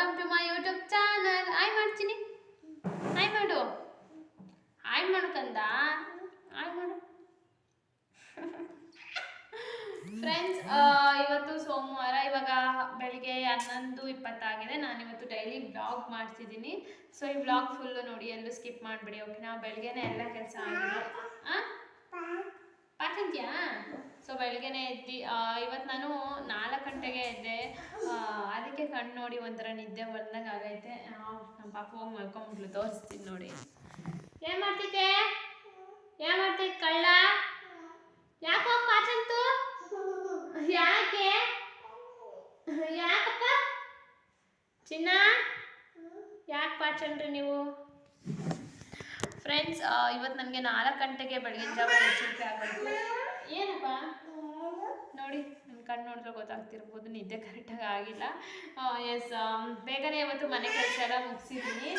Welcome to my YouTube channel ಆಯ್ ಮಾಡ್ತೀನಿ ಆಯ್ ಮಾಡು ಆಯ್ ಮಾಡು ಕಂದ ಆಯ್ ಮಾಡು ಫ್ರೆಂಡ್ಸ್ ಇವತ್ತು ಸೋಮವಾರ, ಇವಾಗ ಬೆಳಿಗ್ಗೆ ಹನ್ನೊಂದು ಇಪ್ಪತ್ತಾಗಿದೆ. ನಾನಿವತ್ತು ಡೈಲಿ ಬ್ಲಾಗ್ ಮಾಡ್ತಿದ್ದೀನಿ. ಸೊ ಈ ಬ್ಲಾಗ್ ಫುಲ್ಲು ನೋಡಿ ಎಲ್ಲೂ ಸ್ಕಿಪ್ ಮಾಡಿಬಿಡಿ ಓಕೆ ನಾವು ಬೆಳಗ್ಗೆನೇ ಎಲ್ಲ ಕೆಲಸ ಆಗಿದೆ. ಹಾಂ ಪಾಠಂತ್ಯಾ ಸೊ ಬೆಳಗ್ಗೆನೇ ಎದ್ದು ಇವತ್ತು ನಾನು ನಾಲ್ಕು ಗಂಟೆಗೆ ಎದ್ದೆ. ಅದಕ್ಕೆ ಕಣ್ಣು ನೋಡಿ ಒಂಥರ ನಿದ್ದೆ ಬಂದಾಗ ಆಗೈತೆ. ನಮ್ಮ ಪಾಪ ಹೋಗಿ ಮಲ್ಕೊಂಬಿಟ್ಲು. ತೋರಿಸ್ತೀನಿ ನೋಡಿ. ಏನ್ ಮಾಡ್ತಿದ್ದೆ? ಏನು ಮಾಡ್ತಿದ್ದೆ ಕಳ್ಳ? ಯಾಕೆ ಹೋಗಿ ಯಾಕೆ? ಯಾಕಪ್ಪ? ಚಿನ್ನ? ಯಾಕೆ ಪಾಚನ್ರಿ ನೀವು? ಫ್ರೆಂಡ್ಸ್ ಇವತ್ತು ನನಗೆ ನಾಲ್ಕು ಗಂಟೆಗೆ ಬೆಳಗಿನ ಜಾವ ಎಚ್ಚರಿಕೆ ಆಗಬೇಕು. ಏನಪ್ಪ? ನೋಡಿ ನನ್ನ ಕಣ್ಣು ನೋಡಿದ್ರೆ ಗೊತ್ತಾಗ್ತಿರ್ಬೋದು, ನಿದ್ದೆ ಕರೆಕ್ಟಾಗಿ ಆಗಿಲ್ಲ. ಎಸ್ ಬೇಗನೆ ಇವತ್ತು ಮನೆ ಕೆಲಸ ಎಲ್ಲ ಮುಗಿಸಿದ್ದೀನಿ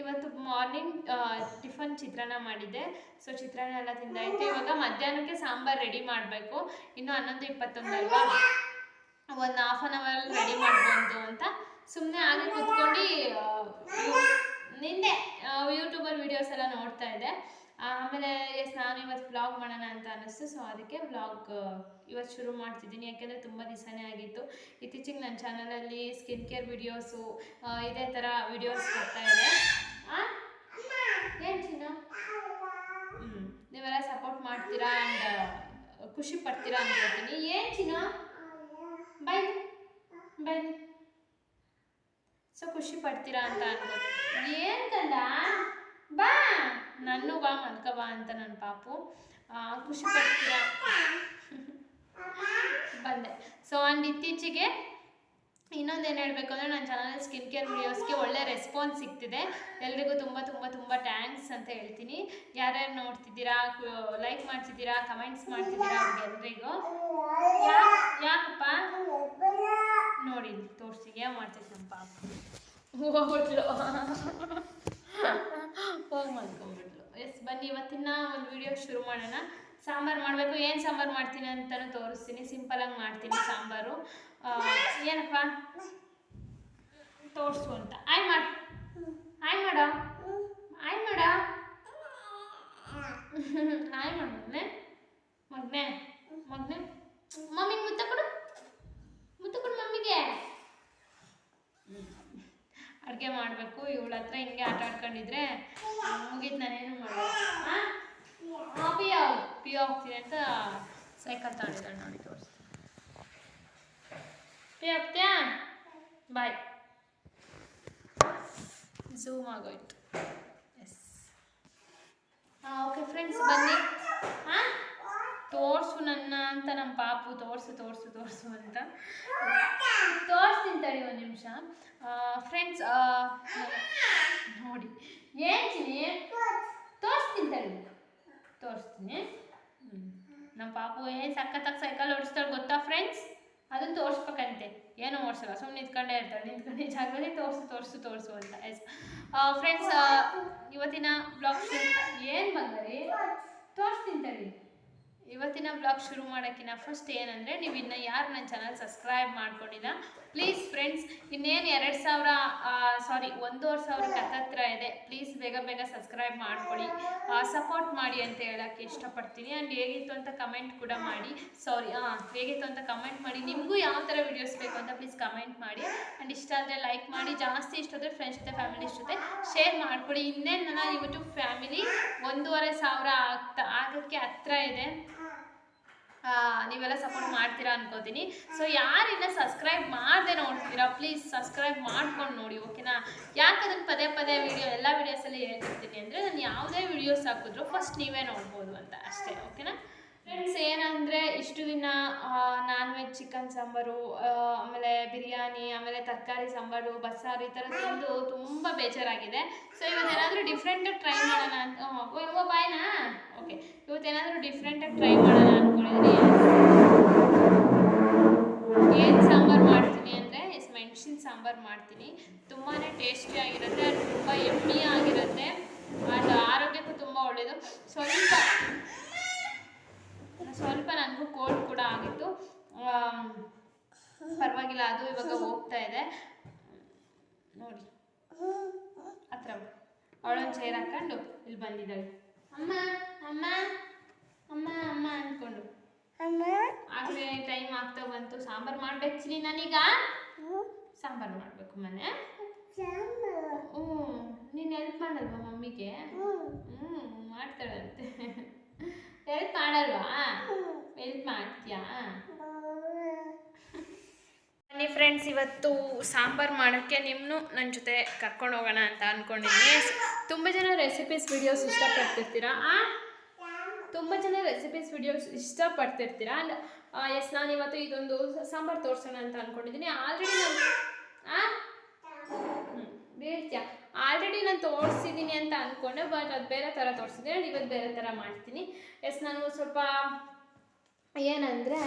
ಇವತ್ತು ಮಾರ್ನಿಂಗ್ ಟಿಫನ್ ಚಿತ್ರಾನ್ನ ಮಾಡಿದ್ದೆ. ಸೊ ಚಿತ್ರಾನ್ನ ಎಲ್ಲ ತಿಂದಾಯಿತು. ಇವಾಗ ಮಧ್ಯಾಹ್ನಕ್ಕೆ ಸಾಂಬಾರು ರೆಡಿ ಮಾಡಬೇಕು. ಇನ್ನು ಹನ್ನೊಂದು ಇಪ್ಪತ್ತೊಂದು ಅಲ್ವಾ? ಒಂದು ಹಾಫ್ ಆನ್ ಅವರಲ್ಲಿ ರೆಡಿ ಮಾಡ್ಬೋದು ಅಂತ. ಸುಮ್ಮನೆ ಹಾಗೆ ಕುತ್ಕೊಂಡು ನಿನ್ನೆ ಯೂಟ್ಯೂಬರ್ ವೀಡಿಯೋಸ್ ಎಲ್ಲ ನೋಡ್ತಾ ಇದ್ದೆ. ಆಮೇಲೆ ಎಸ್ ನಾನು ಇವತ್ತು ವ್ಲಾಗ್ ಮಾಡೋಣ ಅಂತ ಅನ್ನಿಸ್ತು. ಸೊ ಅದಕ್ಕೆ ವ್ಲಾಗ್ ಇವತ್ತು ಶುರು ಮಾಡ್ತಿದ್ದೀನಿ. ಯಾಕೆಂದರೆ ತುಂಬ ದಿವಸನೇ ಆಗಿತ್ತು. ಇತ್ತೀಚೆಗೆ ನನ್ನ ಚಾನಲಲ್ಲಿ ಸ್ಕಿನ್ ಕೇರ್ ವಿಡಿಯೋಸು ಇದೇ ಥರ ವಿಡಿಯೋಸ್ ಬರ್ತಾ ಇದೆ. ಏನು ಚಿನ್ನ? ಹ್ಞೂ ನೀವೆಲ್ಲ ಸಪೋರ್ಟ್ ಮಾಡ್ತೀರಾ ಆ್ಯಂಡ್ ಖುಷಿ ಪಡ್ತೀರಾ ಅನ್ಕೋತೀನಿ. ಏನು ಚಿನ್ನ? Bye bye. ಸೊ ಖುಷಿ ಪಡ್ತೀರಾ ಅಂತ ಅನ್ಬೋದು ಏನ್ ಕಂದ ಬಾ. ನನ್ನ ಬಾ ಮನ್ಕ ಬಾ ಅಂತ ನನ್ನ ಪಾಪು. ಖುಷಿ ಪಡ್ತೀರಾ? ಬಂದೆ. ಸೊ ಅಂಡ್ ಇತ್ತೀಚೆಗೆ ಇನ್ನೊಂದೇನು ಹೇಳಬೇಕು ಅಂದರೆ ನನ್ನ ಚಾನಲ್ ಸ್ಕಿನ್ ಕೇರ್ ವಿಡಿಯೋಸ್ಗೆ ಒಳ್ಳೆ ರೆಸ್ಪಾನ್ಸ್ ಸಿಗ್ತಿದೆ. ಎಲ್ರಿಗೂ ತುಂಬ ತುಂಬ ತುಂಬ ಥ್ಯಾಂಕ್ಸ್ ಅಂತ ಹೇಳ್ತೀನಿ. ಯಾರ್ಯಾರು ನೋಡ್ತಿದ್ದೀರಾ ಲೈಕ್ ಮಾಡ್ತಿದ್ದೀರಾ ಕಮೆಂಟ್ಸ್ ಮಾಡ್ತಿದ್ದೀರಾ ಅವ್ರಿಗೆಲ್ರಿಗೂ. ಯಾಕಪ್ಪ? ನೋಡಿ ತೋರಿಸಿ ಏನು ಮಾಡ್ತೈತೆ ನಮ್ಮ ಪಾಪ ಹೋಗ್ಬಿಟ್ಲು. ಹೋಗಿ ಮಲ್ಕೊಂಡ್ಬಿಟ್ಲು ಎಸ್ ಬನ್ನಿ ಇವತ್ತಿನ ಒಂದು ವಿಡಿಯೋ ಶುರು ಮಾಡೋಣ. ಸಾಂಬಾರು ಮಾಡಬೇಕು. ಏನು ಸಾಂಬಾರು ಮಾಡ್ತೀನಿ ಅಂತಲೂ ತೋರಿಸ್ತೀನಿ. ಸಿಂಪಲಾಗಿ ಮಾಡ್ತೀನಿ ಸಾಂಬಾರು. ಏನಪ್ಪ? ತೋರಿಸು ಅಂತ. ಆಯ್ ಮಾಡಿ ಆಯ್ ಮಾಡ. ಆಯ್ ಮಾಡ. ಆಯ್ ಮಾಡ ಮಗ್ನೆ. ಮಗ್ನೆ. ಮಗ್ನೆ. ಮಮ್ಮಿಗೆ ಮುತ್ತ ಕೊಡು. ಮುತ್ತ ಕೊಡು ಮಮ್ಮಿಗೆ. ಅಡುಗೆ ಮಾಡಬೇಕು ಇವಳ ಹತ್ರ ಹಿಂಗೆ ಆಟ ಆಡ್ಕೊಂಡಿದ್ರೆ ಮುಗೀತು ನಾನೇನು ಮಾಡೋದು ಪಿ ಹೋಗ್ ಪಿ ಹೋಗ್ತೀನಿ ಅಂತ ಸೈಕಲ್ ತಗೊಂಡಿದ್ದಾಳೆ ನೋಡಿ ತೋರಿಸಿ ಪಿ ಹೋಗ್ತೀಯಾ ಬಾಯ್. ಝೂಮ್ ಆಗೋಯ್ತು. ಎಸ್ ಹಾಂ ಓಕೆ ಫ್ರೆಂಡ್ಸ್ ಬನ್ನಿ. ಹಾಂ ತೋರಿಸು ನನ್ನ ಅಂತ ನಮ್ಮ ಪಾಪು ತೋರಿಸು ತೋರಿಸು ತೋರಿಸು ಅಂತ. ತೋರಿಸ್ತೀನಿ ತಡಿ ಒಂದು ನಿಮಿಷ. ಫ್ರೆಂಡ್ಸ್ ನೋಡಿ. ಹೇಳ್ತೀನಿ ತೋರಿಸ್ತೀನಿ ತಡಿ. ತೋರಿಸ್ತೀನಿ. ನಮ್ಮ ಪಾಪು ಏನು ಸಖತ್ತಾಗಿ ಸೈಕಲ್ ಓಡಿಸ್ತಾಳೆ ಗೊತ್ತಾ ಫ್ರೆಂಡ್ಸ್ ಅದನ್ನು ತೋರಿಸ್ಬೇಕಂತೆ. ಏನು ಓಡಿಸಲ್ಲ. ಸುಮ್ಮನೆ ನಿಂತ್ಕೊಂಡೇ ಇರ್ತಾಳೆ. ನಿಂತ್ಕೊಂಡೆ ಜಾಗದಲ್ಲಿ ತೋರಿಸು ತೋರಿಸು ತೋರಿಸು ಅಂತ. ಎಸ್ ಫ್ರೆಂಡ್ಸ್ ಇವತ್ತಿನ ಬ್ಲಾಗ್ ಏನು ಬಂದರೆ ತೋರಿಸ್ತೀನಿ ತಡಿ. ಇವತ್ತಿನ ಬ್ಲಾಗ್ ಶುರು ಮಾಡೋಕ್ಕಿಂತ ಫಸ್ಟ್ ಏನಂದರೆ ನೀವು ಇನ್ನು ಯಾರು ನನ್ನ ಚಾನಲ್ ಸಬ್ಸ್ಕ್ರೈಬ್ ಮಾಡ್ಕೊಂಡಿಲ್ಲ ಪ್ಲೀಸ್ ಫ್ರೆಂಡ್ಸ್ ಇನ್ನೇನು ಎರಡು ಸಾವಿರ ಸಾರಿ ಒಂದೂವರೆ ಸಾವಿರಕ್ಕೆ ಹತ್ತತ್ರ ಇದೆ. ಪ್ಲೀಸ್ ಬೇಗ ಬೇಗ ಸಬ್ಸ್ಕ್ರೈಬ್ ಮಾಡ್ಕೊಳ್ಳಿ ಸಪೋರ್ಟ್ ಮಾಡಿ ಅಂತ ಹೇಳೋಕ್ಕೆ ಇಷ್ಟಪಡ್ತೀನಿ. ಆ್ಯಂಡ್ ಹೇಗಿತ್ತು ಅಂತ ಕಮೆಂಟ್ ಕೂಡ ಮಾಡಿ. ಸಾರಿ ಹಾಂ ಹೇಗಿತ್ತು ಅಂತ ಕಮೆಂಟ್ ಮಾಡಿ. ನಿಮಗೂ ಯಾವ ಥರ ವೀಡಿಯೋಸ್ ಬೇಕು ಅಂತ ಪ್ಲೀಸ್ ಕಮೆಂಟ್ ಮಾಡಿ. ಆ್ಯಂಡ್ ಇಷ್ಟ ಆದರೆ ಲೈಕ್ ಮಾಡಿ. ಜಾಸ್ತಿ ಇಷ್ಟ ಆದರೆ ಫ್ರೆಂಡ್ಸ್ ಜೊತೆ ಫ್ಯಾಮಿಲಿ ಜೊತೆ ಶೇರ್ ಮಾಡ್ಕೊಳ್ಳಿ ಇನ್ನೇನು ನನ್ನ ಯೂಟ್ಯೂಬ್ ಫ್ಯಾಮಿಲಿ ಒಂದೂವರೆ ಸಾವಿರ ಆಗ್ತಾ, ಆಗೋಕ್ಕೆ ಹತ್ರ ಇದೆ. ನೀವೆಲ್ಲ ಸಪೋರ್ಟ್ ಮಾಡ್ತೀರಾ ಅನ್ಕೋತೀನಿ. ಸೊ ಯಾರಿನ್ನ ಸಬ್ಸ್ಕ್ರೈಬ್ ಮಾಡದೆ ನೋಡ್ತೀರಾ ಪ್ಲೀಸ್ ಸಬ್ಸ್ಕ್ರೈಬ್ ಮಾಡ್ಕೊಂಡು ನೋಡಿ ಓಕೆನಾ ಯಾಕೆ ಅದನ್ನು ಪದೇ ಪದೇ ವಿಡಿಯೋ ಎಲ್ಲ ವೀಡಿಯೋಸಲ್ಲಿ ಹೇಳ್ತಿರ್ತೀನಿ ಅಂದರೆ, ನಾನು ಯಾವುದೇ ವೀಡಿಯೋಸ್ ಹಾಕಿದ್ರು ಫಸ್ಟ್ ನೀವೇ ನೋಡ್ಬೋದು ಅಂತ ಅಷ್ಟೇ ಓಕೆನಾ ಫ್ರೆಂಡ್ಸ್ ಏನಂದರೆ, ಇಷ್ಟು ದಿನ ನಾನ್ ವೆಜ್ ಚಿಕನ್ ಸಾಂಬಾರು ಆಮೇಲೆ ಬಿರಿಯಾನಿ, ಆಮೇಲೆ ತರಕಾರಿ ಸಾಂಬಾರು, ಬಸ್ಸಾರು, ಈ ಥರ ತಿಂದು ತುಂಬ ಬೇಜಾರಾಗಿದೆ. ಸೊ ಇವತ್ತೇನಾದರೂ ಡಿಫ್ರೆಂಟಾಗಿ ಟ್ರೈ ಮಾಡೋಣ ಅಂತ ಓ ಬಾಯ್ನಾ ಓಕೆ ಇವತ್ತೇನಾದರೂ ಡಿಫ್ರೆಂಟಾಗಿ ಟ್ರೈ ಮಾಡೋಣ ಅಂದ್ಕೊಂಡಿದ್ದೀನಿ ಏನು ಸಾಂಬಾರು ಮಾಡ್ತೀನಿ ಅಂದರೆ ಮೆಣಸಿನ ಸಾಂಬಾರು ಮಾಡ್ತೀನಿ. ತುಂಬಾ ಟೇಸ್ಟಿಯಾಗಿರುತ್ತೆ ಅದು ತುಂಬ ಎಮ್ಮಿ ಆಗಿರುತ್ತೆ. ಅದು ಆರೋಗ್ಯಕ್ಕೂ ತುಂಬ ಒಳ್ಳೆಯದು ಸ್ವಲ್ಪ ಸ್ವಲ್ಪ ನನಗೂ ಕೋಲ್ಡ್ ಕೂಡ ಆಗಿತ್ತು. ಪರವಾಗಿಲ್ಲ, ಅದು ಇವಾಗ ಹೋಗ್ತಾ ಇದೆ. ನೋಡಿ. ಹತ್ರ ಅವಳೊಂದು ಚೇರ್ ಹಾಕೊಂಡು ಇಲ್ಲಿ ಬಂದಿದ್ದಾಳೆ. ಅಮ್ಮ ಅಮ್ಮ ಅಮ್ಮ ಅಮ್ಮ ಅಂದ್ಕೊಂಡು. ಆಗಲೇ ಟೈಮ್ ಆಗ್ತಾ ಬಂತು. ಸಾಂಬಾರ್ ಮಾಡ್ಬೇಕು ನಾನೀಗ? ಸಾಂಬಾರ್ ಮಾಡಬೇಕು ಮನೆ. ಹ್ಞೂ. ನೀನು ಹೆಲ್ಪ್ ಮಾಡಲ್ವಾ ಮಮ್ಮಿಗೆ? ಹ್ಞೂ ಮಾಡ್ತಾಳಂತೆ. ಹೆಲ್ಪ್ ಮಾಡಲ್ವಾ? ಹೆಲ್ಪ್ ಮಾಡ್ತೀಯಾ? ಬನ್ನಿ ಫ್ರೆಂಡ್ಸ್ ಇವತ್ತು ಸಾಂಬಾರು ಮಾಡೋಕ್ಕೆ ನಿಮ್ಮನ್ನು ನನ್ನ ಜೊತೆ ಕರ್ಕೊಂಡು ಹೋಗೋಣ ಅಂತ ಅಂದ್ಕೊಂಡಿದ್ದೀನಿ ತುಂಬ ಜನ ರೆಸಿಪೀಸ್ ವಿಡಿಯೋಸ್ ಇಷ್ಟಪಡ್ತಿರ್ತೀರಾ? ತುಂಬ ಜನ ರೆಸಿಪೀಸ್ ವಿಡಿಯೋಸ್ ಇಷ್ಟಪಡ್ತಿರ್ತೀರಾ? ಅಂಡ್ ಎಸ್ ನಾನು ಇವತ್ತು ಇದೊಂದು ಸಾಂಬಾರು ತೋರಿಸೋಣ ಅಂತ ಅಂದ್ಕೊಂಡಿದ್ದೀನಿ ಆಲ್ರೆಡಿ ನಾನು ಬೀಳ್ತೀಯ? ಆಲ್ರೆಡಿ ನಾನು ತೋರಿಸಿದ್ದೀನಿ ಅಂತ ಅಂದ್ಕೊಂಡೆ ಬಟ್ ಅದು ಬೇರೆ ಥರ ತೋರಿಸಿದ್ದೀನಿ ಅಂಡ್ ಇವತ್ತು ಬೇರೆ ಥರ ಮಾಡ್ತೀನಿ. ಎಸ್ ನಾನು ಸ್ವಲ್ಪ ಏನಂದರೆ,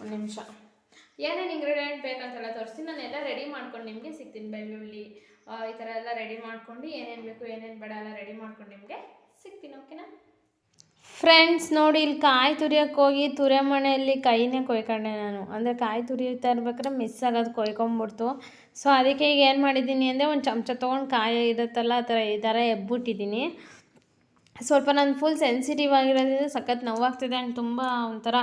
ಒಂದು ನಿಮಿಷ. ಏನೇನು ಇಂಗ್ರೀಡಿಯೆಂಟ್ ಬೇಕಂತೆಲ್ಲ ತೋರಿಸ್ತೀನಿ ನಾನು ಎಲ್ಲ ರೆಡಿ ಮಾಡ್ಕೊಂಡು ನಿಮಗೆ ಸಿಗ್ತೀನಿ. ಬೆಳ್ಳುಳ್ಳಿ ಈ ಥರ ಎಲ್ಲ ರೆಡಿ ಮಾಡ್ಕೊಂಡು ಏನೇನು ಬೇಕು, ಏನೇನು ಬೇಡ ಎಲ್ಲ ರೆಡಿ ಮಾಡ್ಕೊಂಡು ನಿಮಗೆ ಸಿಗ್ತೀನಿ ಓಕೆನಾ ಫ್ರೆಂಡ್ಸ್ ನೋಡಿ, ಇಲ್ಲಿ ಕಾಯಿ ತುರಿಯೋಕೆ ಹೋಗಿ ತುರಿಯೋ ಮನೆಯಲ್ಲಿ ಕೈನೇ ಕೊಯ್ಕೊಂಡೆ ನಾನು. ಅಂದರೆ ಕಾಯಿ ತುರಿಯುತ್ತಾ ಇರ್ಬೇಕಾದ್ರೆ ಮಿಸ್ ಆಗೋದು ಕೊಯ್ಕೊಂಬಿಡ್ತು. ಸೊ ಅದಕ್ಕೆ ಈಗ ಏನು ಮಾಡಿದ್ದೀನಿ ಅಂದರೆ ಒಂದು ಚಮಚ ತೊಗೊಂಡು ಕಾಯಿ ಇರುತ್ತಲ್ಲ, ಆ ಥರ ಈ ಥರ ಎಬ್ಬಿಟ್ಟಿದ್ದೀನಿ. ಸ್ವಲ್ಪ ನಾನು ಫುಲ್ ಸೆನ್ಸಿಟಿವ್ ಆಗಿರೋದ್ರಿಂದ ಸಖತ್ ನೋವಾಗ್ತಿದೆ ಆ್ಯಂಡ್ ತುಂಬ ಒಂಥರ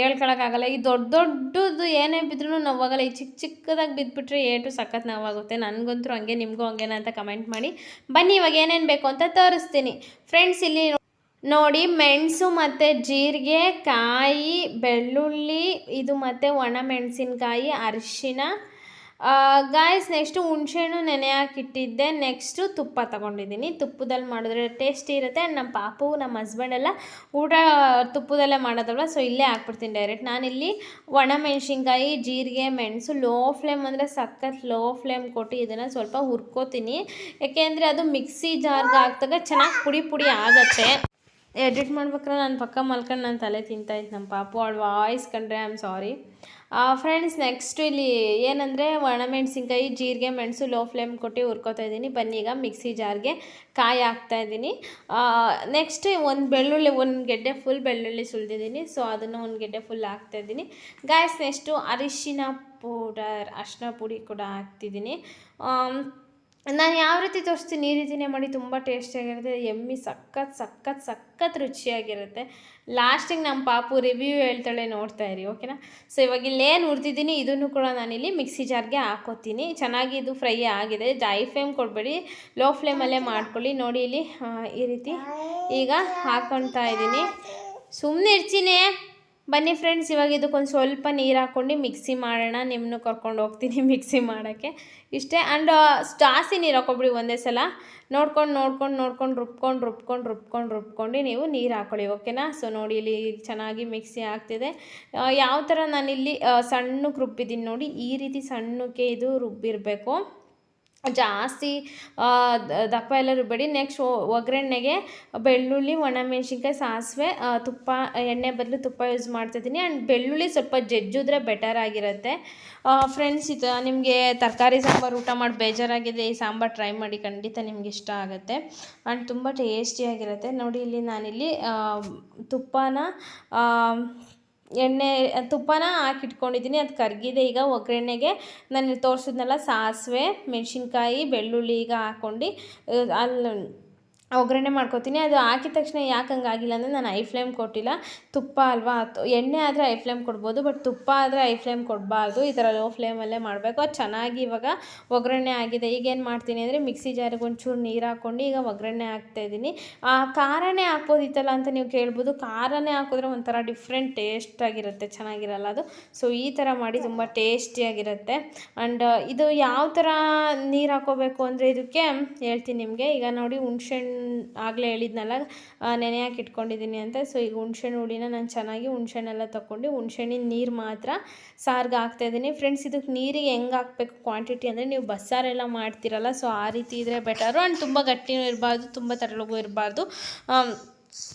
ಹೇಳ್ಕೊಳಕ್ಕಾಗಲ್ಲ. ಈ ದೊಡ್ಡ ದೊಡ್ಡದು ಏನೇ ಬಿದ್ರೂ ನೋವಾಗಲ್ಲ. ಈ ಚಿಕ್ಕ ಚಿಕ್ಕದಾಗಿ ಬಿದ್ದುಬಿಟ್ರೆ ಏಟು ಸಖತ್ ನೋವಾಗುತ್ತೆ. ನನಗಂತೂ ಹಂಗೆ, ನಿಮಗೂ ಹಂಗೇನ ಅಂತ ಕಮೆಂಟ್ ಮಾಡಿ. ಬನ್ನಿ, ಇವಾಗ ಏನೇನು ಬೇಕು ಅಂತ ತೋರಿಸ್ತೀನಿ. ಫ್ರೆಂಡ್ಸ್ ಇಲ್ಲಿ ನೋಡಿ, ಮೆಣಸು ಮತ್ತು ಜೀರಿಗೆ, ಕಾಯಿ, ಬೆಳ್ಳುಳ್ಳಿ, ಇದು ಮತ್ತು ಒಣ ಮೆಣಸಿನಕಾಯಿ, ಅರಿಶಿನ ಗಾಯ್ಸ್ ನೆಕ್ಸ್ಟು ಹುಣ್ಸೆಹಣ್ಣು ನೆನೆ ಹಾಕಿಟ್ಟಿದ್ದೆ ನೆಕ್ಸ್ಟು ತುಪ್ಪ ತೊಗೊಂಡಿದ್ದೀನಿ. ತುಪ್ಪದಲ್ಲಿ ಮಾಡಿದ್ರೆ ಟೇಸ್ಟಿ ಇರುತ್ತೆ. ಆ್ಯಂಡ್ ನಮ್ಮ ಪಾಪು ನಮ್ಮ ಹಸ್ಬೆಂಡ್ ಎಲ್ಲ ಊಟ ತುಪ್ಪದಲ್ಲೇ ಮಾಡೋದಲ್ವ? ಸೊ ಇಲ್ಲೇ ಹಾಕ್ಬಿಡ್ತೀನಿ ಡೈರೆಕ್ಟ್ ನಾನಿಲ್ಲಿ ಒಣ ಮೆಣಸಿನ್ಕಾಯಿ ಜೀರಿಗೆ, ಮೆಣಸು ಲೋ ಫ್ಲೇಮ್ ಅಂದರೆ ಸಖತ್ ಲೋ ಫ್ಲೇಮ್ ಕೊಟ್ಟು ಇದನ್ನು ಸ್ವಲ್ಪ ಹುರ್ಕೋತೀನಿ. ಯಾಕೆಂದರೆ ಅದು ಮಿಕ್ಸಿ ಜಾರ್ಗೆ ಹಾಕ್ದಾಗ ಚೆನ್ನಾಗಿ ಪುಡಿ ಪುಡಿ ಆಗುತ್ತೆ. ಎಡಿಟ್ ಮಾಡ್ಬೇಕಾದ್ರೆ ನಾನು ಪಕ್ಕ ಮಲ್ಕೊಂಡು ನಾನು ತಲೆ ತಿಂತಾಯಿತ್ತು ನಮ್ಮ ಪಾಪು. ಅವಳು ವಾಯ್ಸ್ ಕಂಡ್ರೆ I am sorry friends next ಇಲ್ಲಿ ಏನಂದರೆ ಒಣಮೆಣ್ಸಿನ್ಕಾಯಿ ಜೀರಿಗೆ, ಮೆಣಸು ಲೋ ಫ್ಲೇಮ್ ಕೊಟ್ಟು ಹುರ್ಕೋತಾ ಇದ್ದೀನಿ. ಬನ್ನಿ ಈಗ ಮಿಕ್ಸಿ ಜಾರ್ಗೆ ಕಾಯಿ ಹಾಕ್ತಾ ಇದ್ದೀನಿ. ನೆಕ್ಸ್ಟ್ ಒಂದು ಬೆಳ್ಳುಳ್ಳಿ, ಒಂದು ಗೆಡ್ಡೆ ಫುಲ್ ಬೆಳ್ಳುಳ್ಳಿ ಸುಲಿದಿದ್ದೀನಿ. ಸೊ ಅದನ್ನು ಒಂದು ಗೆಡ್ಡೆ ಫುಲ್ ಹಾಕ್ತಾ ಇದ್ದೀನಿ. ಗಾಯ್ಸ್ ನೆಕ್ಸ್ಟು ಅರಿಶಿನ ಪೌಡರ್, ಅರಿಶಿನ ಪುಡಿ ಕೂಡ ಹಾಕ್ತಿದ್ದೀನಿ. ನಾನು ಯಾವ ರೀತಿ ತೋರಿಸ್ತೀನಿ, ಈ ರೀತಿನೇ ಮಾಡಿ ತುಂಬ ಟೇಸ್ಟಿಯಾಗಿರುತ್ತೆ ಎಮ್ಮಿ ಸಖತ್ ಸಖತ್ ಸಖತ್ ರುಚಿಯಾಗಿರುತ್ತೆ. ಲಾಸ್ಟಿಗೆ ನಮ್ಮ ಪಾಪು ರಿವ್ಯೂ ಹೇಳ್ತಾಳೆ ನೋಡ್ತಾ ಇರಿ ಓಕೆನಾ ಸೊ ಇವಾಗ ಇಲ್ಲೇನು ಹುರಿದಿದ್ದೀನಿ, ಇದನ್ನು ಕೂಡ ನಾನಿಲ್ಲಿ ಮಿಕ್ಸಿ ಜಾರ್ಗೆ ಹಾಕೋತೀನಿ. ಚೆನ್ನಾಗಿ ಇದು ಫ್ರೈ ಆಗಿದೆ. ಡೈ ಫ್ಲೇಮ್ ಕೊಡಬೇಡಿ ಲೋ ಫ್ಲೇಮಲ್ಲೇ ಮಾಡ್ಕೊಳ್ಳಿ. ನೋಡಿ ಇಲ್ಲಿ ಈ ರೀತಿ ಈಗ ಹಾಕ್ಕೊಳ್ತಾ ಇದ್ದೀನಿ. ಸುಮ್ಮನೆ ಇರ್ತೀನಿ. ಬನ್ನಿ ಫ್ರೆಂಡ್ಸ್ ಇವಾಗ ಇದಕ್ಕೊಂದು ಸ್ವಲ್ಪ ನೀರು ಹಾಕ್ಕೊಂಡು ಮಿಕ್ಸಿ ಮಾಡೋಣ. ನಿಮ್ಮನ್ನು ಕರ್ಕೊಂಡು ಹೋಗ್ತೀನಿ ಮಿಕ್ಸಿ ಮಾಡೋಕ್ಕೆ. ಇಷ್ಟೇ. ಆ್ಯಂಡ್ ಜಾಸ್ತಿ ನೀರು ಹಾಕೊಬಿಡಿ ಒಂದೇ ಸಲ. ನೋಡ್ಕೊಂಡು ನೋಡ್ಕೊಂಡು ನೋಡ್ಕೊಂಡು, ರುಬ್ಕೊಂಡು ರುಬ್ಕೊಂಡು ರುಬ್ಕೊಂಡು ರುಬ್ಕೊಂಡು ನೀವು ನೀರು ಹಾಕೊಳ್ಳಿ ಓಕೆನಾ ಸೊ ನೋಡಿ ಇಲ್ಲಿ ಚೆನ್ನಾಗಿ ಮಿಕ್ಸಿ ಆಗ್ತಿದೆ. ಯಾವ ಥರ ನಾನಿಲ್ಲಿ ಸಣ್ಣಕ್ಕೆ ರುಬ್ಬಿದ್ದೀನಿ ನೋಡಿ. ಈ ರೀತಿ ಸಣ್ಣಕ್ಕೆ ಇದು ರುಬ್ಬಿರಬೇಕು. ಜಾಸ್ತಿ ದಪ್ಪ ಎಲ್ಲ ರುಬ್ಬೇಡಿ ನೆಕ್ಸ್ಟ್ ಒಗ್ಗರಣೆಗೆ ಬೆಳ್ಳುಳ್ಳಿ ಒಣಮೆಣ್ಸಿನ್ಕಾಯಿ ಸಾಸಿವೆ ತುಪ್ಪ, ಎಣ್ಣೆ ಬದಲು ತುಪ್ಪ ಯೂಸ್ ಮಾಡ್ತಿದ್ದೀನಿ. ಆ್ಯಂಡ್ ಬೆಳ್ಳುಳ್ಳಿ ಸ್ವಲ್ಪ ಜಜ್ಜಿದ್ರೆ ಬೆಟರ್ ಆಗಿರುತ್ತೆ. ಫ್ರೆಂಡ್ಸ್ ಇದು, ನಿಮಗೆ ತರಕಾರಿ ಸಾಂಬಾರು ಊಟ ಮಾಡಿ ಬೇಜಾರಾಗಿದೆ, ಈ ಸಾಂಬಾರು ಟ್ರೈ ಮಾಡಿ ಖಂಡಿತ ನಿಮ್ಗೆ ಇಷ್ಟ ಆಗುತ್ತೆ. ಆ್ಯಂಡ್ ತುಂಬ ಟೇಸ್ಟಿಯಾಗಿರುತ್ತೆ ನೋಡಿ, ಇಲ್ಲಿ ನಾನಿಲ್ಲಿ ತುಪ್ಪನ ಎಣ್ಣೆ, ತುಪ್ಪನ ಹಾಕಿಟ್ಕೊಂಡಿದ್ದೀನಿ. ಅದು ಕರಗಿದೆ ಈಗ ಒಗ್ಗರಣೆಗೆ. ನಾನು ತೋರಿಸಿದ್ನಲ್ಲ ಸಾಸಿವೆ, ಮೆಣಸಿನ್ಕಾಯಿ, ಬೆಳ್ಳುಳ್ಳಿ ಈಗ ಹಾಕ್ಕೊಂಡು ಅಲ್ಲಿ ಒಗ್ಗರಣೆ ಮಾಡ್ಕೊತೀನಿ. ಅದು ಹಾಕಿದ ತಕ್ಷಣ ಯಾಕೆ ಹಂಗಾಗಿಲ್ಲ ಅಂದರೆ ನಾನು ಐ ಫ್ಲೇಮ್ ಕೊಟ್ಟಿಲ್ಲ. ತುಪ್ಪ ಅಲ್ವಾ? ಎಣ್ಣೆ ಆದರೆ ಐ ಫ್ಲೇಮ್ ಕೊಡ್ಬೋದು, ಬಟ್ ತುಪ್ಪ ಆದರೆ ಐ ಫ್ಲೇಮ್ ಕೊಡಬಾರ್ದು. ಈ ಥರ ಲೋ ಫ್ಲೇಮಲ್ಲೇ ಮಾಡಬೇಕು. ಅದು ಚೆನ್ನಾಗಿ ಇವಾಗ ಒಗ್ಗರಣೆ ಆಗಿದೆ. ಈಗೇನು ಮಾಡ್ತೀನಿ ಅಂದರೆ ಮಿಕ್ಸಿ ಜಾರಿಗೆ ಒಂಚೂರು ನೀರು ಹಾಕ್ಕೊಂಡು ಈಗ ಒಗ್ಗರಣೆ ಆ, ಖಾರನೇ ಹಾಕ್ಬೋದಿತ್ತಲ್ಲ ಅಂತ ನೀವು ಕೇಳ್ಬೋದು. ಖಾರನೇ ಹಾಕಿದ್ರೆ ಒಂಥರ ಡಿಫ್ರೆಂಟ್ ಟೇಸ್ಟ್ ಆಗಿರುತ್ತೆ. ಚೆನ್ನಾಗಿರಲ್ಲ ಅದು. ಸೊ ಈ ಥರ ಮಾಡಿ ತುಂಬ ಟೇಸ್ಟಿಯಾಗಿರುತ್ತೆ ಆ್ಯಂಡ್ ಇದು ಯಾವ ಥರ ನೀರು ಹಾಕೋಬೇಕು ಅಂದರೆ ಇದಕ್ಕೆ ಹೇಳ್ತೀನಿ ನಿಮಗೆ. ಈಗ ನೋಡಿ, ಹುಣ್ಸೆಹಣ್ಣು ಆಗಲೇ ಹೇಳಿದ್ನಲ್ಲ ನೆನೆ ಹಾಕಿ ಇಟ್ಕೊಂಡಿದ್ದೀನಿ ಅಂತ. ಸೊ ಈಗ ಹುಣ್ಸೆಣ್ಣು ಹುಳಿನ ನಾನು ಚೆನ್ನಾಗಿ ಹುಣ್ಸೆಣ್ಣೆಲ್ಲ ತೊಗೊಂಡು ಹುಣ್ಸೆಣ್ಣಿನ ನೀರು ಮಾತ್ರ ಸಾರಿಗೆ ಹಾಕ್ತಾಯಿದ್ದೀನಿ ಫ್ರೆಂಡ್ಸ್ ಇದಕ್ಕೆ ನೀರಿಗೆ ಹೆಂಗೆ ಹಾಕಬೇಕು ಕ್ವಾಂಟಿಟಿ ಅಂದರೆ ನೀವು ಬಸ್ಸಾರೆಲ್ಲ ಮಾಡ್ತೀರಲ್ಲ ಸೊ ಆ ರೀತಿ ಇದ್ದರೆ ಬೆಟರು ಆ್ಯಂಡ್ ತುಂಬ ಗಟ್ಟಿನೂ ಇರಬಾರ್ದು, ತುಂಬ ತರಳಗೂ ಇರಬಾರ್ದು.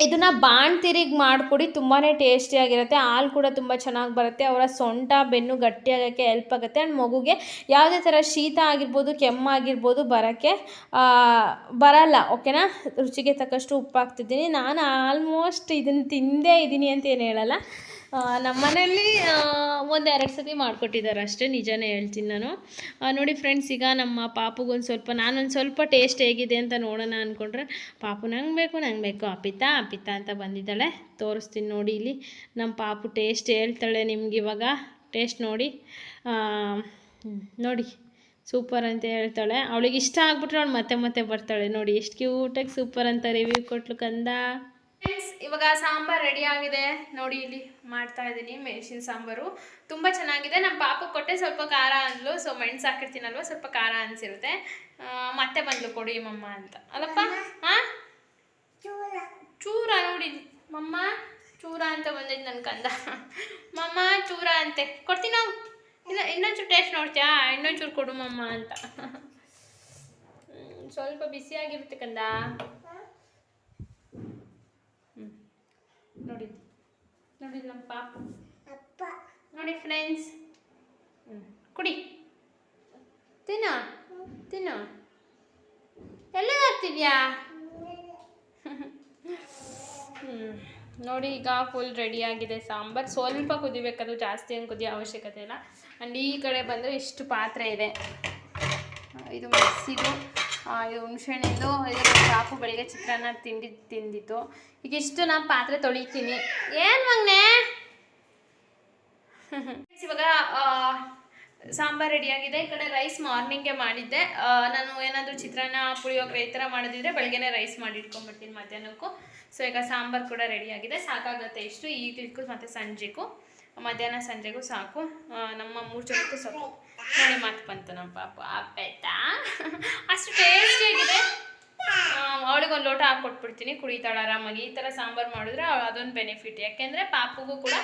ಇದನ್ನು ಬಾಣ್ತಿರಿಗೆ ಮಾಡಿಕೊಡಿ ತುಂಬಾ ಟೇಸ್ಟಿಯಾಗಿರುತ್ತೆ ಹಾಲು ಕೂಡ ತುಂಬ ಚೆನ್ನಾಗಿ ಬರುತ್ತೆ. ಅವರ ಸೊಂಟ, ಬೆನ್ನು ಗಟ್ಟಿಯಾಗೋಕ್ಕೆ ಹೆಲ್ಪ್ ಆಗುತ್ತೆ. ಆ್ಯಂಡ್ ಮಗುಗೆ ಯಾವುದೇ ಥರ ಶೀತ ಆಗಿರ್ಬೋದು ಕೆಮ್ಮಾಗಿರ್ಬೋದು ಬರೋಕ್ಕೆ ಬರಲ್ಲ ಓಕೆನಾ ರುಚಿಗೆ ತಕ್ಕಷ್ಟು ಉಪ್ಪು ಹಾಕ್ತಿದ್ದೀನಿ ನಾನು ಆಲ್ಮೋಸ್ಟ್ ಇದನ್ನು ತಿಂದೇ ಇದ್ದೀನಿ ಅಂತ ಏನು ಹೇಳಲ್ಲ. ನಮ್ಮ ಮನೆಯಲ್ಲಿ ಒಂದು ಎರಡು ಸತಿ ಮಾಡಿಕೊಟ್ಟಿದ್ದಾರೆ ಅಷ್ಟೇ, ನಿಜನೇ ಹೇಳ್ತೀನಿ ನಾನು. ನೋಡಿ ಫ್ರೆಂಡ್ಸ್ ಈಗ ನಮ್ಮ ಪಾಪುಗೊಂದು ಸ್ವಲ್ಪ, ನಾನೊಂದು ಸ್ವಲ್ಪ ಟೇಸ್ಟ್ ಹೇಗಿದೆ ಅಂತ ನೋಡೋಣ ಅಂದ್ಕೊಂಡ್ರೆ ಪಾಪು ನಂಗೆ ಬೇಕು ನಂಗೆ ಬೇಕು, ಅಪಿತಾ ಅಪಿತಾ ಅಂತ ಬಂದಿದ್ದಾಳೆ. ತೋರಿಸ್ತೀನಿ ನೋಡಿ ಇಲ್ಲಿ ನಮ್ಮ ಪಾಪು ಟೇಸ್ಟ್ ಹೇಳ್ತಾಳೆ ನಿಮ್ಗೆ ಇವಾಗ. ಟೇಸ್ಟ್ ನೋಡಿ ನೋಡಿ ಸೂಪರ್ ಅಂತ ಹೇಳ್ತಾಳೆ. ಅವಳಿಗೆ ಇಷ್ಟ ಆಗ್ಬಿಟ್ರೆ ಅವಳು ಮತ್ತೆ ಮತ್ತೆ ಬರ್ತಾಳೆ. ನೋಡಿ, ಎಷ್ಟು ಕ್ಯೂಟಾಗಿ ಸೂಪರ್ ಅಂತ ರಿವ್ಯೂ ಕೊಟ್ಲು ಕಂದ. ಫ್ರೆಂಡ್ಸ್ ಇವಾಗ ಸಾಂಬಾರ್ ರೆಡಿ ಆಗಿದೆ. ನೋಡಿ ಇಲ್ಲಿ ಮಾಡ್ತಾ ಇದ್ದೀನಿ ಮೆಣಸಿನ ಸಾಂಬಾರು. ತುಂಬ ಚೆನ್ನಾಗಿದೆ. ನಮ್ಮ ಪಾಪ ಕೊಟ್ಟೆ ಸ್ವಲ್ಪ ಖಾರ ಅಂದ್ಲು. ಸೊ ಮೆಣಸು ಹಾಕಿರ್ತೀನಲ್ವ? ಸ್ವಲ್ಪ ಖಾರ ಅನಿಸಿರುತ್ತೆ. ಮತ್ತೆ ಬಂದ್ಲು ಕೊಡಿ ಮಮ್ಮ ಅಂತ. ಅಲ್ಲಪ್ಪ? ಹಾಂ ಚೂರ. ನೋಡಿ. ಮಮ್ಮ ಚೂರ ಅಂತ ಬಂದೈತೆ ನನ್ನ ಕಂದ. ಮಮ್ಮ ಚೂರ ಅಂತೆ. ಕೊಡ್ತೀನ ನಾವು. ಇಲ್ಲ ಇನ್ನೊಂಚೂರು ಟೇಸ್ಟ್ ನೋಡ್ತೀಯಾ? ಇನ್ನೊಂಚೂರು ಕೊಡು ಮಮ್ಮ ಅಂತ. ಸ್ವಲ್ಪ ಬಿಸಿಯಾಗಿರುತ್ತೆ ಕಂದ ಹ್ಮ್. ನೋಡಿ ನೋಡಿ ನಮ್ಮ ಅಪ್ಪ. ನೋಡಿ ಫ್ರೆಂಡ್ಸ್ ಕುಡಿ. ತಿನ್ನ. ತಿನ್ನ. ಎಲ್ಲ ಹಾಕ್ತಿದ್ಯಾ. ನೋಡಿ ಈಗ ಫುಲ್ ರೆಡಿ ಆಗಿದೆ ಸಾಂಬಾರು. ಸ್ವಲ್ಪ ಕುದಿಬೇಕದು ಜಾಸ್ತಿ ಏನು ಕುದಿಯೋ ಅವಶ್ಯಕತೆ ಇಲ್ಲ. ಆ್ಯಂಡ್ ಈ ಕಡೆ ಬಂದರೆ ಇಷ್ಟು ಪಾತ್ರೆ ಇದೆ. ಇದು ಮಿಕ್ಸಿದು. ಆ, ಇದು ಹುಣ್ಸೆಹಣ್ಣಿಂದು ಇದು ಸಾಫು ಬೆಳಗ್ಗೆ ಚಿತ್ರಾನ್ನ ತಿಂಡಿ ತಿಂದಿತ್ತು. ಈಗ ಇಷ್ಟು ನಾನು ಪಾತ್ರೆ ತೊಳಿತೀನಿ. ಏನು ಮಗ್ನೆ? ಇವಾಗ ಸಾಂಬಾರ್ ರೆಡಿಯಾಗಿದೆ ಈ ಕಡೆ ರೈಸ್ ಮಾರ್ನಿಂಗ್ಗೆ ಮಾಡಿದ್ದೆ. ನಾನು ಏನಾದರೂ ಚಿತ್ರಾನ್ನ ಪುಳಿಯೋಗರೆ ಈ ಥರ ಮಾಡೋದಿದ್ರೆ ಬೆಳಗ್ಗೆನೇ ರೈಸ್ ಮಾಡಿ ಇಟ್ಕೊಂಡ್ಬಿಡ್ತೀನಿ ಮಧ್ಯಾಹ್ನಕ್ಕೂ. ಸೊ ಈಗ ಸಾಂಬಾರು ಕೂಡ ರೆಡಿಯಾಗಿದೆ ಸಾಕಾಗುತ್ತೆ ಇಷ್ಟು. ಈಗಲಿಕ್ಕೂ ಮತ್ತು ಸಂಜೆಗೂ. ಮಧ್ಯಾಹ್ನ ಸಂಜೆಗೂ ಸಾಕು. ನಮ್ಮ ಮೂರು ಜನಕ್ಕೂ ಸಾಕು. ನೋಡಿ ಮಾತು ಬಂತು ನಮ್ಮ ಪಾಪ ಆಪೇತಾ? ಅಷ್ಟು ಟೇಸ್ಟಿಯಾಗಿದೆ ಅವಳಿಗೊಂದು ಲೋಟ ಹಾಕ್ಕೊಟ್ಬಿಡ್ತೀನಿ ಕುಡಿತಾಳೆ ಆರಾಮಾಗಿ. ಈ ಥರ ಸಾಂಬಾರು ಮಾಡಿದ್ರೆ ಅದೊಂದು ಬೆನಿಫಿಟ್ ಯಾಕೆಂದರೆ ಪಾಪುಗೂ ಕೂಡ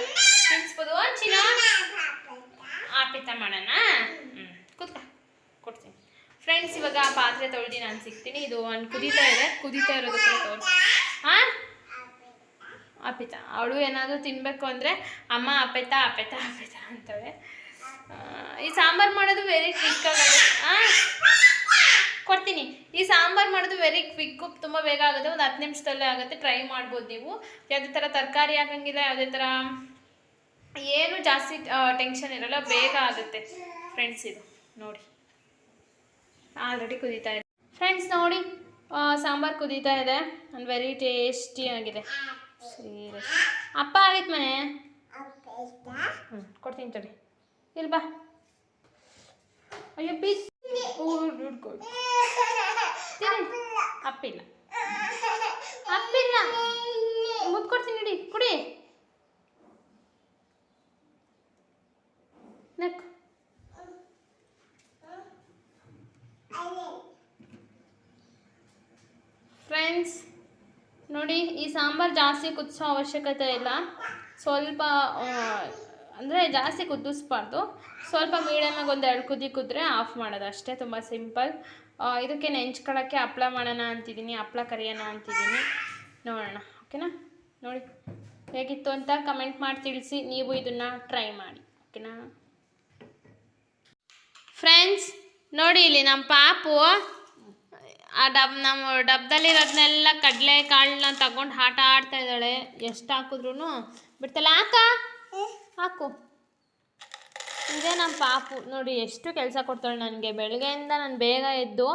ತಿನ್ಸ್ಬೋದು. ಚಿನ್ನ. ಆಪಿತ ಮಾಡೋಣ? ಹ್ಞೂ ಕೂತ್ಕ. ಕೊಡ್ತೀನಿ. ಫ್ರೆಂಡ್ಸ್ ಇವಾಗ ಆ ಪಾತ್ರೆ ತೊಳ್ದು ನಾನು ಸಿಗ್ತೀನಿ. ಇದು ಒಂದು ಕುದೀತಾ ಇದೆ. ಕುದೀತಾ ಇರೋದು ಕೂಡ ತೋರಿಸಿ ಹಾಂ? ಆಪಿತ. ಅವಳು ಏನಾದರೂ ತಿನ್ನಬೇಕು ಅಂದರೆ ಅಮ್ಮ ಆಪೇತಾ ಆಪೇತಾ ಆಪೇತಾ ಅಂತಾಳೆ ಆ, ಈ ಸಾಂಬಾರು ಮಾಡೋದು ವೆರಿ ಕ್ವಿಕ್ ಆಗುತ್ತೆ. ಹಾಂ ಕೊಡ್ತೀನಿ. ಈ ಸಾಂಬಾರು ಮಾಡೋದು ವೆರಿ ಕ್ವಿಕ್ಕು ತುಂಬ ಬೇಗ ಆಗುತ್ತೆ. ಒಂದು ಹತ್ತು ನಿಮಿಷದಲ್ಲೇ ಆಗುತ್ತೆ. ಟ್ರೈ ಮಾಡ್ಬೋದು ನೀವು. ಯಾವುದೇ ಥರ ತರಕಾರಿ ಹಾಕಂಗಿಲ್ಲ ಯಾವುದೇ ಥರ ಏನು ಜಾಸ್ತಿ ಟೆನ್ಷನ್ ಇರಲ್ಲ ಬೇಗ ಆಗುತ್ತೆ. ಫ್ರೆಂಡ್ಸ್ ಇದು ನೋಡಿ. ಆಲ್ರೆಡಿ ಕುದೀತಾ ಇದೆ. ಫ್ರೆಂಡ್ಸ್ ನೋಡಿ ಸಾಂಬಾರು ಕುದೀತಾ ಇದೆ. ಒಂದು ವೆರಿ ಟೇಸ್ಟಿ ಆಗಿದೆ. ಸೀರಿಯಸ್ ಅಪ್ಪ ಆಗಿತ್ತು ಮನೆ? ಹ್ಞೂ ಕೊಡ್ತೀನಿ ತಡಿ. ಇಲ್ಲಿ ಬಾ ಅಯ್ಯೋ ಬೀಚ್ ಕೊಡು ಅಪ್ಪಿಲ್ಲ ಅಪ್ಪಿಲ್ಲ ಮುದ್ದು ಕೊಡ್ತೀನಿ ನಡಿ ಕುಡಿ ನಕ್ಕು ಫ್ರೆಂಡ್ಸ್ ನೋಡಿ ಈ ಸಾಂಬಾರು ಜಾಸ್ತಿ ಕುದಿಸೋ ಅವಶ್ಯಕತೆ ಇಲ್ಲ ಸ್ವಲ್ಪ ಅಂದರೆ ಜಾಸ್ತಿ ಕುದಿಸ್ಬಾರ್ದು. ಸ್ವಲ್ಪ ಮೀಡಿಯಮಾಗಿ ಒಂದು ಎರಡು ಕುದಿ ಕುದ್ರೆ ಆಫ್ ಮಾಡೋದು ಅಷ್ಟೇ, ತುಂಬ ಸಿಂಪಲ್ ಇದಕ್ಕೆ ನೆಂಚ್ಕೊಳ್ಳೋಕ್ಕೆ ಹಪ್ಳ ಮಾಡೋಣ ಅಂತಿದ್ದೀನಿ, ಹಪ್ಳ ಕರಿಯೋಣ ಅಂತಿದ್ದೀನಿ. ನೋಡೋಣ, ಓಕೆನಾ? ನೋಡಿ, ಹೇಗಿತ್ತು ಅಂತ ಕಮೆಂಟ್ ಮಾಡಿ ತಿಳಿಸಿ, ನೀವು ಇದನ್ನು ಟ್ರೈ ಮಾಡಿ, ಓಕೆನಾ? ಫ್ರೆಂಡ್ಸ್ ನೋಡಿ ಇಲ್ಲಿ ನಮ್ಮ ಪಾಪು, ಆ ಡಬ್ ನಮ್ಮ ಡಬ್ದಲ್ಲಿರೋದನ್ನೆಲ್ಲ ಕಡಲೆ ಕಾಳನ್ನ ತಗೊಂಡು ಆಟ ಆಡ್ತಾ ಇದ್ದಾಳೆ. ಎಷ್ಟು ಹಾಕಿದ್ರು ಬಿಡ್ತಲ್ಲ ಹಾಕ ಹಾಕು. ಇದೇ ನಮ್ಮ ಪಾಪು, ನೋಡಿ ಎಷ್ಟು ಕೆಲಸ ಕೊಡ್ತಾಳೆ ನನಗೆ. ಬೆಳಗ್ಗೆಯಿಂದ ನಾನು ಬೇಗ ಎದ್ದು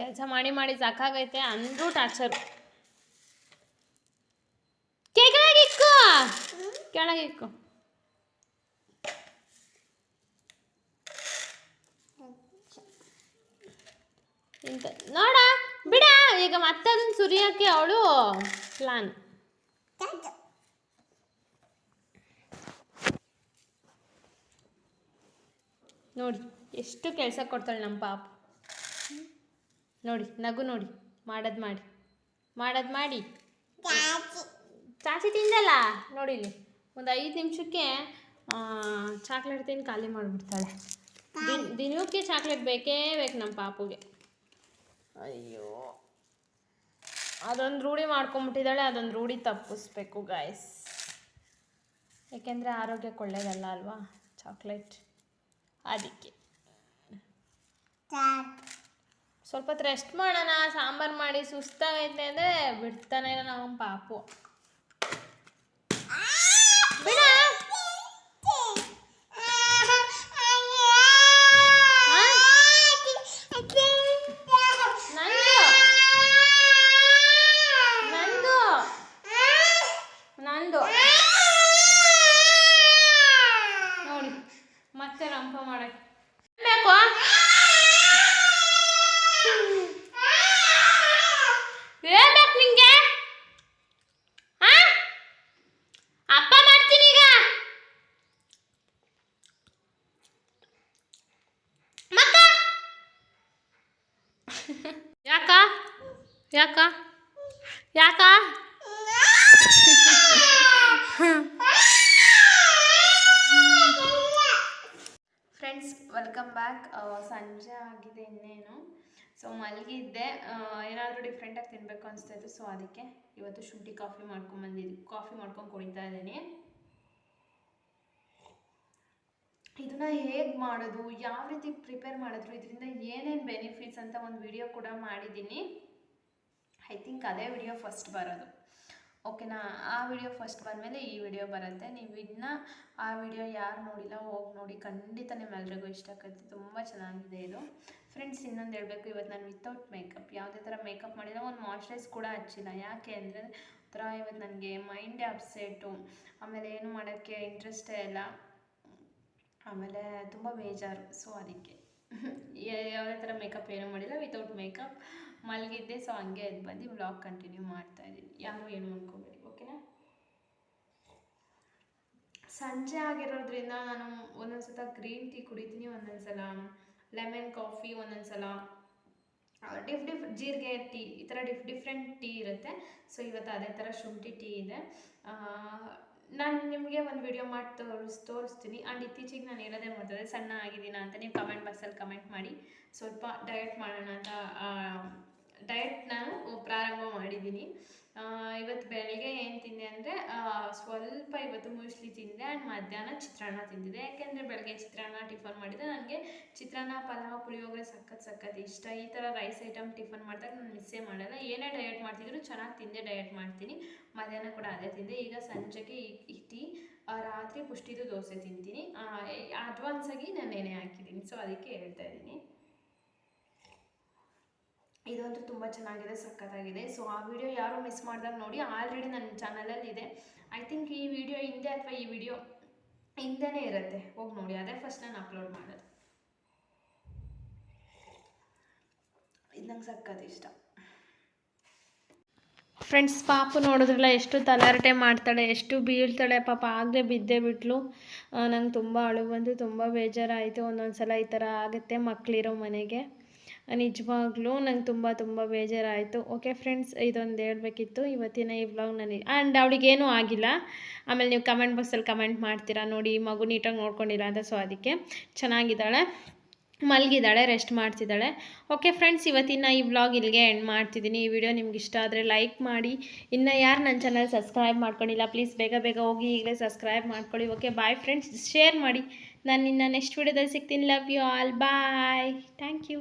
ಕೆಲಸ ಮಾಡಿ ಮಾಡಿ ಸಾಕಾಗೈತೆ ಅಂದರೂ ಟಾರ್ಚರ್. ಕೆಳಗಿಕ್ಕು ಕೆಳಗಿಕ್ಕು ಇಂತ, ನೋಡ, ಬಿಡ. ಈಗ ಮತ್ತೆ ಅದನ್ನು ಸುರಿಯೋಕ್ಕೆ ಅವಳು ಪ್ಲಾನ್ ನೋಡಿ ಎಷ್ಟು ಕೆಲಸ ಕೊಡ್ತಾಳೆ ನಮ್ಮ ಪಾಪ. ನೋಡಿ ನಗು ನೋಡಿ ಮಾಡೋದು ಮಾಡಿ. ಮಾಡೋದು ಮಾಡಿ. ಚಾಚಿ. ತಿಂದಲ್ಲ? ನೋಡಿ ಇಲ್ಲಿ ಒಂದು ಐದು ನಿಮಿಷಕ್ಕೆ ಚಾಕ್ಲೇಟ್ ತಿಂದು ಖಾಲಿ ಮಾಡಿಬಿಡ್ತಾಳೆ. ದಿನ ದಿನಕ್ಕೆ ಚಾಕ್ಲೇಟ್ ಬೇಕೇ ಬೇಕು ನಮ್ಮ ಪಾಪುಗೆ. ಅಯ್ಯೋ. ಅದೊಂದು ರೂಢಿ ಮಾಡ್ಕೊಂಬಿಟ್ಟಿದ್ದಾಳೆ ಅದೊಂದು ರೂಢಿ ತಪ್ಪಿಸ್ಬೇಕು ಗಾಯ್ಸ್ ಏಕೆಂದರೆ ಆರೋಗ್ಯಕ್ಕೆ ಒಳ್ಳೇದಲ್ಲ ಅಲ್ವಾ ಚಾಕ್ಲೇಟ್ ಅದಕ್ಕೆ. ಸ್ವಲ್ಪ ಹೊತ್ತು ರೆಸ್ಟ್ ಮಾಡೋಣ ಸಾಂಬಾರು ಮಾಡಿ ಸುಸ್ತಾಗೈತೆ ಅಂದರೆ ಬಿಡ್ತಾನೆ ಇಲ್ಲ ನಮ್ಮ ಪಾಪು ಬಿಡ ಚಂಪ ಮಾಡಕ್ಕೆ ಬೇಕು ಏನ್ ಬೇಕು ನಿಂಗೆ ಆ? ಅಪ್ಪ ಮಾಡ್ತೀನಿ ಈಗ ಮಕ್ಕ ಯಾಕ ಯಾಕ ಯಾಕ ಫ್ರೆಂಡ್ಸ್ ವೆಲ್ಕಮ್ ಬ್ಯಾಕ್ ಸಂಜೆ ಆಗಿದೆ ಇನ್ನೇನು. ಸೊ ಮಲಗಿದ್ದೆ. ಏನಾದರೂ ಡಿಫ್ರೆಂಟಾಗಿ ತಿನ್ನಬೇಕು ಅನಿಸ್ತಾಯಿತ್ತು ಸೊ ಅದಕ್ಕೆ ಇವತ್ತು ಶುಂಠಿ ಕಾಫಿ ಮಾಡ್ಕೊಂಬಂದಿದ್ದು ಕಾಫಿ ಮಾಡ್ಕೊಂಡು ಕುಡಿತಾ ಇದ್ದೀನಿ. ಇದನ್ನ ಹೇಗೆ ಮಾಡೋದು? ಯಾವ ರೀತಿ ಪ್ರಿಪೇರ್ ಮಾಡಿದ್ರು? ಇದರಿಂದ ಏನೇನು ಬೆನಿಫಿಟ್ಸ್ ಅಂತ ಒಂದು ವಿಡಿಯೋ ಕೂಡ ಮಾಡಿದ್ದೀನಿ. ಐ ಥಿಂಕ್ ಅದೇ ವಿಡಿಯೋ ಫಸ್ಟ್ ಬರೋದು. ಓಕೆನಾ? ಆ ವಿಡಿಯೋ ಫಸ್ಟ್ ಬಂದಮೇಲೆ ಈ ವಿಡಿಯೋ ಬರುತ್ತೆ. ನೀವು ಇನ್ನು ಆ ವಿಡಿಯೋ ಯಾರು ನೋಡಿಲ್ಲ, ಹೋಗಿ ನೋಡಿ. ಖಂಡಿತ ನಿಮ್ಮೆಲ್ರಿಗೂ ಇಷ್ಟ ಆಗುತ್ತೆ. ತುಂಬ ಚೆನ್ನಾಗಿದೆ ಇದು. ಫ್ರೆಂಡ್ಸ್ ಇನ್ನೊಂದು ಹೇಳಬೇಕು. ಇವತ್ತು ನಾನು ವಿತೌಟ್ ಮೇಕಪ್ ಯಾವುದೇ ಥರ ಮೇಕಪ್ ಮಾಡಿಲ್ಲ ಒಂದು ಮಾಯ್ಶ್ಚರೈಸ್ ಕೂಡ ಹಚ್ಚಿಲ್ಲ. ಯಾಕೆ ಅಂದರೆ ಒಂಥರ ಇವತ್ತು ನನಗೆ ಮೈಂಡೇ ಅಪ್ಸೆಟು ಆಮೇಲೆ ಏನು ಮಾಡೋಕ್ಕೆ ಇಂಟ್ರೆಸ್ಟೇ ಇಲ್ಲ. ಆಮೇಲೆ ತುಂಬ ಬೇಜಾರು. ಸೊ ಅದಕ್ಕೆ. ಯಾವುದೇ ಥರ ಮೇಕಪ್ ಏನೂ ಮಾಡಿಲ್ಲ. Without makeup ಮಲಗಿದ್ದೆ. ಸೊ ಹಂಗೆ ಎದ್ದು ಬಂದು ವ್ಲಾಗ್ ಕಂಟಿನ್ಯೂ ಮಾಡ್ತಾ ಇದ್ದೀನಿ. ಯಾರು ಏನು ಅನ್ಕೋಬೇಡಿ ಓಕೆನಾ ಸಂಜೆ ಆಗಿರೋದ್ರಿಂದ ನಾನು ಒಂದೊಂದು ಸಲ ಗ್ರೀನ್ ಟೀ ಕುಡಿತೀನಿ, ಒಂದೊಂದು ಸಲ ಲೆಮನ್ ಕಾಫಿ ಒಂದೊಂದು ಸಲ ಡಿಫ್ ಡಿಫ್ ಜೀರಿಗೆ ಟೀ ಈ ಥರ ಡಿಫ್ ಡಿಫ್ರೆಂಟ್ ಟೀ ಇರುತ್ತೆ. ಸೊ ಇವತ್ತು ಅದೇ ಥರ ಶುಂಠಿ ಟೀ ಇದೆ. ನಾನು ನಿಮಗೆ ಒಂದು ವಿಡಿಯೋ ಮಾಡಿ ತೋರಿಸ್, ತೋರಿಸ್ತೀನಿ. ಆ್ಯಂಡ್ ಇತ್ತೀಚೆಗೆ ನಾನು ಹೇಳೋದೇ ಮಾಡ್ತದೆ ಸಣ್ಣ ಆಗಿದ್ದೀನ ಅಂತ, ನೀವು ಕಮೆಂಟ್ ಬಾಕ್ಸಲ್ಲಿ ಕಮೆಂಟ್ ಮಾಡಿ. ಸ್ವಲ್ಪ ಡಯಟ್ ಮಾಡೋಣ ಅಂತ ಡಯಟ್ ನಾನು ಪ್ರಾರಂಭ ಮಾಡಿದ್ದೀನಿ ಇವತ್ತು ಬೆಳಗ್ಗೆ ಏನು ತಿಂದೆ ಅಂದರೆ ಸ್ವಲ್ಪ ಇವತ್ತು ಮ್ಯೂಸ್ಲಿ ತಿಂದೆ ಆ್ಯಂಡ್ ಮಧ್ಯಾಹ್ನ ಚಿತ್ರಾನ್ನ ತಿಂದಿದ್ದೆ ಯಾಕೆಂದರೆ ಬೆಳಗ್ಗೆ ಚಿತ್ರಾನ್ನ ಟಿಫನ್ ಮಾಡಿದೆ ನನಗೆ ಚಿತ್ರಾನ್ನ, ಪಲಾವ್, ಪುಳಿಯೋಗರೆ ಸಖತ್ ಸಖತ್ ಇಷ್ಟ. ಈ ಥರ ರೈಸ್ ಐಟಮ್ ಟಿಫನ್ ಮಾಡಿದಾಗ ನಾನು ಮಿಸ್ಸೇ ಮಾಡಲ್ಲ ಏನೇ ಡಯಟ್ ಮಾಡ್ತಿದ್ರು ಚೆನ್ನಾಗಿ ತಿಂದೆ ಡಯಟ್ ಮಾಡ್ತೀನಿ. ಮಧ್ಯಾಹ್ನ ಕೂಡ ಅದೇ ತಿಂದೆ. ಈಗ ಸಂಜೆಗೆ ಈ- ರಾತ್ರಿ ಪುಷ್ಟಿದು ದೋಸೆ ತಿಂತೀನಿ. ಅಡ್ವಾನ್ಸಾಗಿ ನಾನು ನೆನೆ ಹಾಕಿದ್ದೀನಿ. ಸೊ ಅದಕ್ಕೆ ಹೇಳ್ತಾ ಇದ್ದೀನಿ. ಇದಂತೂ ತುಂಬ ಚೆನ್ನಾಗಿದೆ, ಸಖತ್ತಾಗಿದೆ. ಸೊ ಆ ವಿಡಿಯೋ ಯಾರು ಮಿಸ್ ಮಾಡ್ದಾಗ ನೋಡಿ ಆಲ್ರೆಡಿ ನನ್ನ ಚಾನಲಲ್ಲಿ ಇದೆ. ಐ ಥಿಂಕ್ ಈ ವಿಡಿಯೋ ಹಿಂದೆ ಅಥವಾ ಈ ವಿಡಿಯೋ ಹಿಂದೆನೇ ಇರುತ್ತೆ. ಹೋಗಿ ನೋಡಿ, ಅದೇ ಫಸ್ಟ್ ನಾನು ಅಪ್ಲೋಡ್ ಮಾಡೋದು. ಇದು ನಂಗೆ ಸಖತ್ ಇಷ್ಟ. ಫ್ರೆಂಡ್ಸ್ ಪಾಪು ನೋಡಿದ್ರಲ್ಲ, ಎಷ್ಟು ತಲಾರಟೆ ಮಾಡ್ತಾಳೆ, ಎಷ್ಟು ಬೀಳ್ತಾಳೆ, ಪಾಪ ಆಗಲೇ ಬಿದ್ದೇ ಬಿಟ್ಲು. ನಂಗೆ ತುಂಬ ಅಳು ಬಂದು ತುಂಬ ಬೇಜಾರಾಯಿತು. ಒಂದೊಂದು ಸಲ ಈ ಥರ ಆಗುತ್ತೆ ಮಕ್ಕಳಿರೋ ಮನೆಗೆ. ನಿಜವಾಗ್ಲೂ ನಂಗೆ ತುಂಬ ತುಂಬ ಬೇಜಾರಾಯಿತು. ಓಕೆ ಫ್ರೆಂಡ್ಸ್ ಇದೊಂದು ಹೇಳಬೇಕಿತ್ತು. ಇವತ್ತಿನ ಈ ವ್ಲಾಗ್ ನನಗೆ ಆ್ಯಂಡ್ ಅವಳಿಗೇನೂ ಆಗಿಲ್ಲ. ಆಮೇಲೆ ನೀವು ಕಮೆಂಟ್ ಬಾಕ್ಸಲ್ಲಿ ಕಮೆಂಟ್ ಮಾಡ್ತೀರಾ ನೋಡಿ ಮಗು ನೀಟಾಗಿ ನೋಡ್ಕೊಂಡಿಲ್ಲ ಅಂತ. ಸೊ ಅದಕ್ಕೆ ಚೆನ್ನಾಗಿದ್ದಾಳೆ. ಮಲಗಿದ್ದಾಳೆ ರೆಸ್ಟ್ ಮಾಡ್ತಿದ್ದಾಳೆ. ಓಕೆ ಫ್ರೆಂಡ್ಸ್ ಇವತ್ತಿನ ಈ ವ್ಲಾಗ್ ಇಲ್ಲಿಗೆ ಎಂಡ್ ಮಾಡ್ತಿದ್ದೀನಿ. ಈ ವಿಡಿಯೋ ನಿಮ್ಗೆ ಇಷ್ಟ ಆದರೆ ಲೈಕ್ ಮಾಡಿ. ಇನ್ನು ಯಾರು ನನ್ನ ಚಾನಲ್ ಸಬ್ಸ್ಕ್ರೈಬ್ ಮಾಡ್ಕೊಂಡಿಲ್ಲ ಪ್ಲೀಸ್ ಬೇಗ ಬೇಗ ಹೋಗಿ ಈಗಲೇ ಸಬ್ಸ್ಕ್ರೈಬ್ ಮಾಡ್ಕೊಳ್ಳಿ. ಓಕೆ ಬಾಯ್ ಫ್ರೆಂಡ್ಸ್ ಶೇರ್ ಮಾಡಿ. ನಾನು ಇನ್ನು ನೆಕ್ಸ್ಟ್ ವಿಡಿಯೋದಲ್ಲಿ ಸಿಗ್ತೀನಿ. Love you all bye thank you